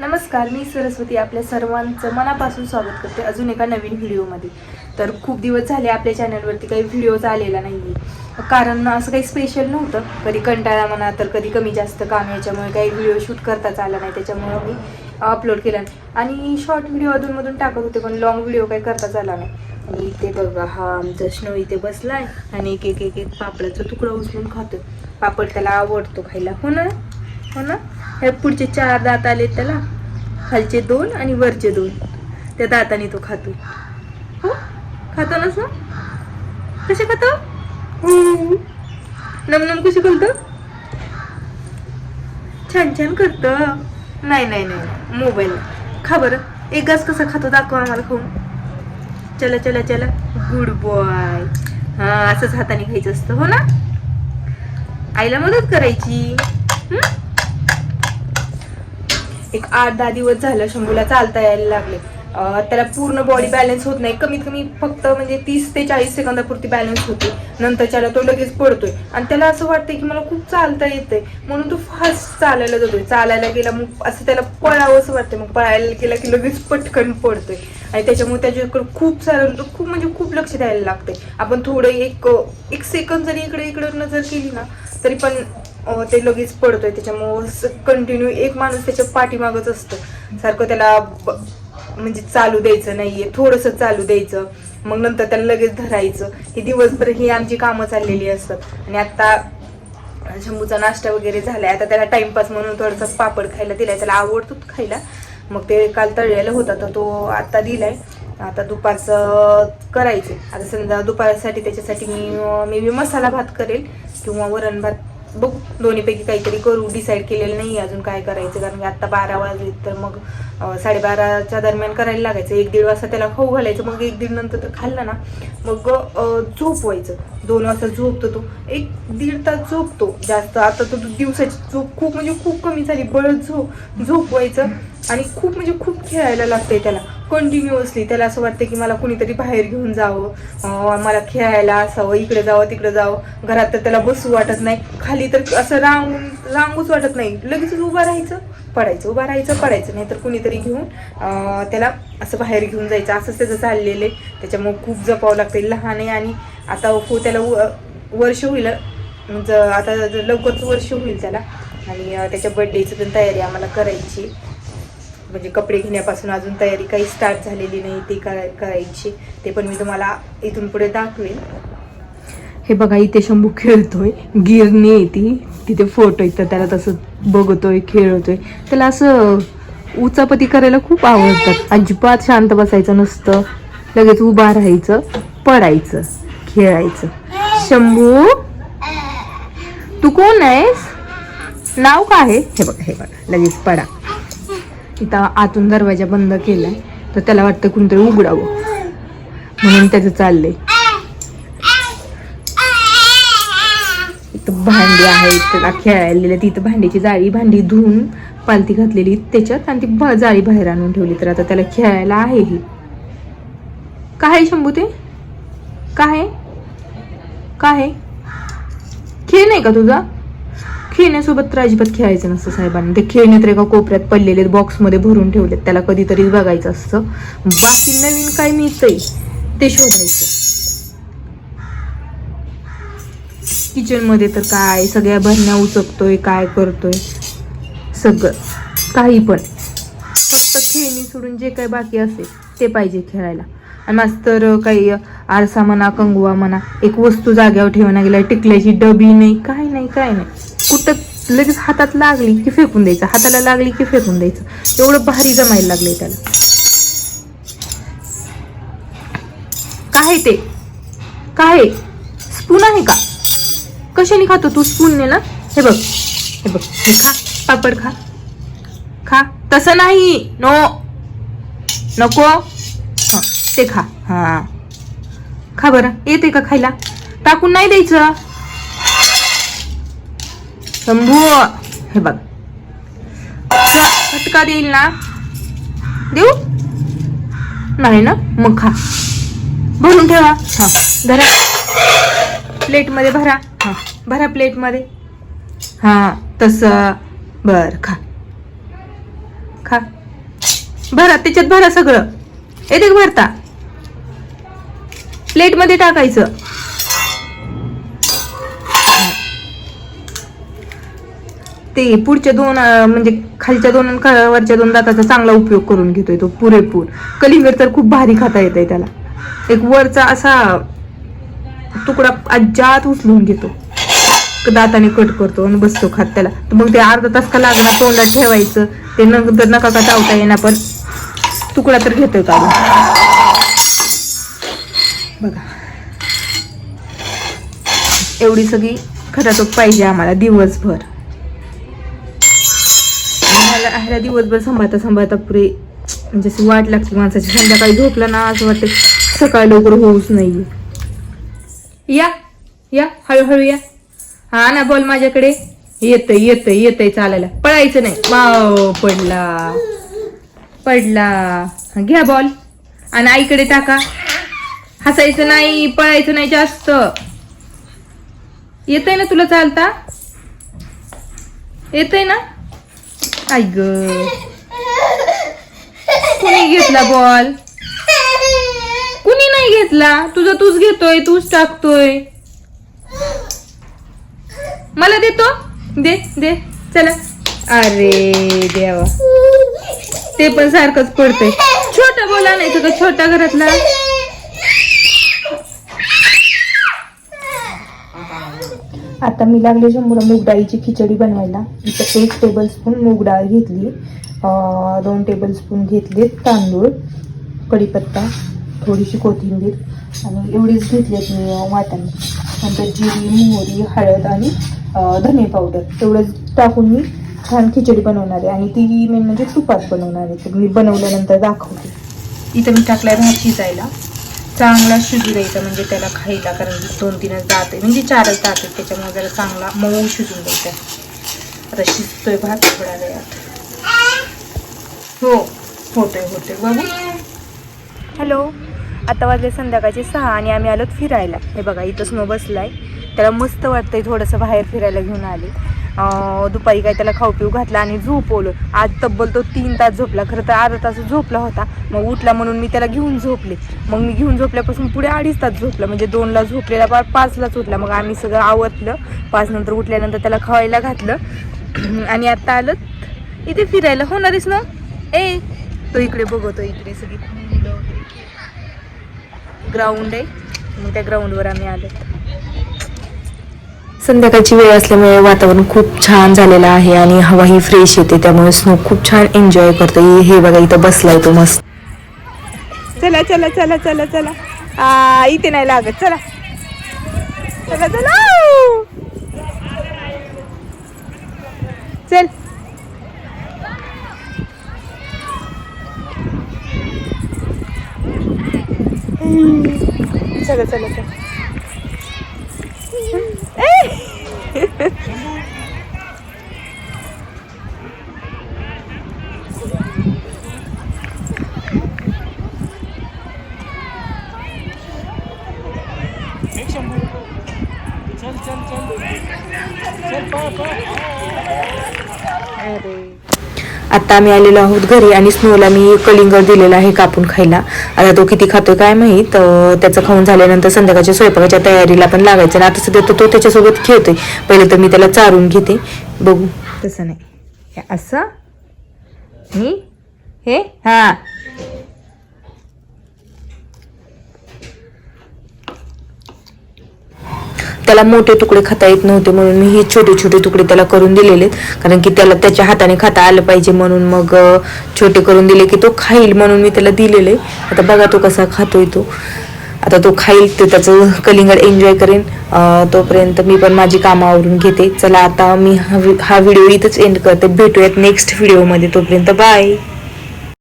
नमस्कार मी सरस्वती आपल्या सर्वांचं मनापासून स्वागत करते अजून एका नवीन व्हिडिओमध्ये. तर खूप दिवस झाले आपल्या चॅनलवरती काही व्हिडिओज आलेला नाही कारण असं काही स्पेशल नव्हतं. कधी कंटाळा म्हणा तर कधी कमी जास्त काम याच्यामुळे काही व्हिडिओ शूट करताच आला नाही. त्याच्यामुळं मी अपलोड केला नाही. आणि शॉर्ट व्हिडिओ अधूनमधून टाकत होते पण लॉंग व्हिडिओ काही करताच आला नाही. आणि इथे बघा हा आमचा स्नो इथे बसलाय. आणि एक एक एक एक पापडाचा तुकडा उचलून खातो पापड त्याला आवडतो खायला. हो ना? हो ना? हे पुढचे चार दात आले त्याला. खालचे दोन आणि वरचे दोन. त्या दाताने तो खातो. हो? खातो ना सर कसे खातो? नम नम कसे करतो? छान छान करत. नाही नाही नाही. मोबाईल. खा बरं. एक कसा खातो दाखव आम्हाला खाऊन. चला चला चला. गुड बॉय हा असंच हाताने खायचं असतं. हो ना? आईला मदत करायची. एक आठ दहा दिवस झालं शंभूला चालता यायला लागले. त्याला पूर्ण बॉडी बॅलन्स होत नाही. कमीत कमी फक्त म्हणजे तीस ते चाळीस सेकंदापुरती बॅलन्स होते. नंतर त्याला तो लगेच पडतोय. आणि त्याला असं वाटतंय की मला खूप चालता येतंय. म्हणून तो फास्ट चालायला जातोय. चालायला गेला मग असं त्याला पळावं असं वाटतंय. मग पळायला गेला की लगेच पटकन पडतोय. आणि त्याच्यामुळे त्याच्याकडे खूप सारं खूप म्हणजे खूप लक्ष द्यायला लागतंय. आपण थोडं एक एक सेकंद जरी इकडे इकडे नजर केली ना तरी पण ते लगेच पडतोय त्याच्यामुळं कंटिन्यू एक माणूस त्याच्या पाठीमागच असतं. सारखं त्याला ब- म्हणजे चालू द्यायचं नाहीये थोडस चालू द्यायचं मग नंतर त्याला लगेच धरायचं. ही दिवसभर ही आमची कामं चाललेली असतात. आणि आता शंभूचा नाश्ता वगैरे झालाय आता त्याला टाइमपास म्हणून थोडंसं पापड खायला दिलाय त्याला आवडतो खायला. मग ते काल तळलेलं होता तर तो आता दिलाय. आता दुपारचं करायचे आता समजा दुपारसाठी त्याच्यासाठी मी मे बी मसाला भात करेल किंवा वरण भात बघू दोन्हीपैकी काहीतरी करू डिसाईड केलेलं नाही अजून काय करायचं कारण की आत्ता बारा वाजले तर मग साडेबाराच्या दरम्यान करायला लागायचं. एक दीड वाजता त्याला खाऊ घालायचं मग एक दीड नंतर तर खाल्लं ना मग झोप व्हायचं. दोन वाजता झोपतो तो. एक दीड तास झोपतो जास्त. आता तो दिवसाची झोप खूप म्हणजे खूप कमी झाली. बळत झोप झोप व्हायचं आणि खूप म्हणजे खूप खेळायला लागतंय त्याला. कंटिन्युअसली त्याला असं वाटतं की मला कुणीतरी बाहेर घेऊन जावं. मला खेळायला असावं इकडे जावं तिकडे जावं. घरात तर त्याला बसू वाटत नाही. खाली तर असं रांगून रांगूच वाटत नाही. लगेचच उभं राहायचं पडायचं उभं राहायचं पडायचं. नाहीतर कुणीतरी घेऊन त्याला असं बाहेर घेऊन जायचं. असंच त्याचं चाललेलं आहे. त्याच्यामुळे खूप जपावं लागते लहान आहे आणि आता हो त्याला व- वर्ष होईल. म्हणजे आता लवकरच वर्ष होईल त्याला. आणि त्याच्या बड्डेची पण तयारी आम्हाला करायची म्हणजे कपडे घेण्यापासून अजून तयारी काही स्टार्ट झालेली नाही ती कराय करायची. ते पण मी तुम्हाला इथून पुढे दाखवेन. हे बघा इथे शंभू खेळतोय. गिरणी आहे ती. तिथे फोटो येतं तर त्याला तसं बघतोय खेळतोय. त्याला असं उचापती करायला खूप आवडतात. अजिबात शांत बसायचं नसतं. लगेच उभा राहायचं पडायचं खेळायचं. शंभू तू कोण आहेस? नाव काय आहे? हे बघा हे बघा. लगेच पडा. इथं आतून दरवाजा बंद केलाय तर त्याला वाटतं कोणतरी उघडावं. म्हणून त्याचं चाललंय. इथं भांडी आहेत त्याला खेळायला तिथं भांडीची जाळी भांडी धुवून पालती घातलेली त्याच्यात आणि ती जाळी बाहेर आणून ठेवली. तर आता त्याला खेळायला आहे ही. काय आहे शंभू ते? काय आहे? काय आहे? खेळ नाही का तुझा? खेळण्यासोबत तर अजिबात खेळायचं नसतं साहेबांनी. ते खेळण्यात तर एका कोपऱ्यात पडलेले बॉक्समध्ये भरून ठेवलेत. त्याला कधीतरी बघायचं असतं. बाकी नवीन काय मिळतंय ते शोधायचं. किचनमध्ये तर काय सगळ्या भरण्या उचकतोय काय करतोय. सगळं. काही पण. फक्त खेळणी सोडून जे काही बाकी असेल ते पाहिजे खेळायला. आणि मास्तर काही आरसा म्हणा कंगवा म्हणा एक वस्तू जाग्यावर ठेवण्या गेल्या टिकल्याची डबी नाही काय नाही काय नाही. कुठं लगेच हातात लागली की फेकून द्यायचं हाताला लागली की फेकून द्यायचं. एवढं भारी जमायला लागलंय त्याला. काय ते? काय स्पून आहे का? कशाने खातो तू स्पूनने ना? हे बघ हे बघ हे खा पापड खा. खा. तसं नाही. नो. नको. हा ते खा. हा. खा बरं. येते का खायला? टाकून नाही द्यायचं. शंभू. हे बघ. फटका देईल ना. देऊ? नाही ना? मग खा. भरून ठेवा. हा धरा. प्लेटमध्ये भरा. हा भरा प्लेटमध्ये. हा तसं. बर खा. खा. भरा त्याच्यात भरा सगळं. येते भरता. प्लेटमध्ये टाकायचं. ते पुढच्या दोन म्हणजे खालच्या दोन ख- वरच्या दोन दाताचा चांगला उपयोग करून घेतोय तो पुरेपूर. कलिंगर तर खूप भारी खाता येतंय त्याला. एक वरचा असा तुकडा अज्जात उचलून घेतो. दाताने कट करतो आणि बसतो खात त्याला. तर मग ते अर्धा तास का लागणार तोंडात ठेवायचं. ते नंतर नका का चावता येणार पण तुकडा तर घेतोय काढून बघा. एवढी सगळी खटाटोप पाहिजे आम्हाला दिवसभर. ह्याला ह्याला दिवसभर सांभाळता सांभाळता पुरे म्हणजे अशी वाट लागते माणसाची. संध्याकाळी झोपलं ना असं वाटतं सकाळी लवकर होऊच नाही या या हळूहळू या. हा ना बोल माझ्याकडे. येतय येतय येतय चालायला. पळायचं नाही. वाव पडला. पडला. घ्या बॉल आणि आईकडे टाका. हसायचं नाही पळायचं नाही जास्त. येतय ना तुला चालता? येतय ना? आई ग कुणी घेतला बॉल कुणी नाही घेतला? तुझा तूच घेतोय तूच टाकतोय. मला देतो? दे दे. चला. अरे देवा. ते पण सारखंच पडतंय. छोटा बोला नाही तुझा छोटा घरातला? आता मी लागले शंभर मूग डाळीची खिचडी बनवायला. इथं एक टेबलस्पून मूग डाळ घेतली. दोन टेबलस्पून घेतले तांदूळ कढीपत्ता थोडीशी कोथिंबीर आणि एवढीच घेतलीत मी वाटाणे. नंतर जिरी मोहरी हळद आणि धने पावडर. तेवढंच टाकून मी छान खिचडी बनवणार आहे. आणि ती मेन म्हणजे तुपात बनवणार आहे. तर मी बनवल्यानंतर दाखवते. इथं मी टाकलाय भात शिजायला. चांगला शिजू द्यायचा म्हणजे त्याला खायला कारण दोन तीनच दात आहे म्हणजे चारच दात आहेत त्याच्यामुळे जरा चांगला मऊ शिजून द्यायचा आता शिजतोय भात थोड्या वेळात हो होतोय होतोय. बघू. हॅलो आता वाजले संध्याकाळचे सहा आणि आम्ही आलो फिरायला. हे बघा इथं स्नो बसलाय. त्याला मस्त वाटतंय थोडंसं बाहेर फिरायला घेऊन आले. दुपारी काय त्याला खाऊ पिऊ घातला आणि झोपवलं. आज तब्बल तो तीन तास झोपला. खरं तर अर्धा तास झोपला होता. मग उठला म्हणून मी त्याला घेऊन झोपले. मग मी घेऊन झोपल्यापासून पुढे अडीच तास झोपला. म्हणजे दोनला झोपलेला पार पाचलाच उठला. मग आम्ही सगळं आवतलं पाच नंतर उठल्यानंतर त्याला खवायला घातलं. आणि आत्ता आलं इथे फिरायला. होणारच ना? ए तो इकडे बघतो. इकडे सगळी ग्राउंड आहे. मग त्या ग्राउंडवर आम्ही आलो. संध्याकाळची वेळ असल्यामुळे वातावरण खूप छान झालेलं आहे आणि हवा ही फ्रेश येते त्यामुळे स्नो खूप छान एन्जॉय करतो. हे बघा इथं बसलाय तो मस्त. चला चला चला चला चला. आ इथे नाही लागत. चला. चला चला. चल. चला चला चला. चल चल चल चल पा पा अरे आता आम्ही आलेलो आहोत घरी आणि स्नोला मी कलिंगर दिलेला आहे कापून खायला. आता तो किती खातोय काय माहीत त्याचं खाऊन झाल्यानंतर संध्याकाळच्या स्वयंपाकाच्या तयारीला पण लागायचं. आणि आता सध्या तर तो त्याच्यासोबत खेळतोय. पहिले तर मी त्याला चारून घेते. बघू. तसं नाही. असं. मी? हे? हा. त्याला मोठे तुकडे खाता येत नव्हते म्हणून मी हे छोटे छोटे तुकडे त्याला करून दिलेले कारण की त्याला त्याच्या हाताने खाता आलं पाहिजे म्हणून मग छोटे करून दिले की तो खाईल म्हणून मी त्याला दिलेले. आता बघा तो कसा खातोय तो. आता तो खाईल ते त्याचं कलिंगड एन्जॉय करेन. तोपर्यंत मी पण माझी कामं आवरून घेते. चला आता मी हा हा व्हिडिओ इथंच एंड करते. भेटूयात नेक्स्ट व्हिडिओमध्ये तोपर्यंत बाय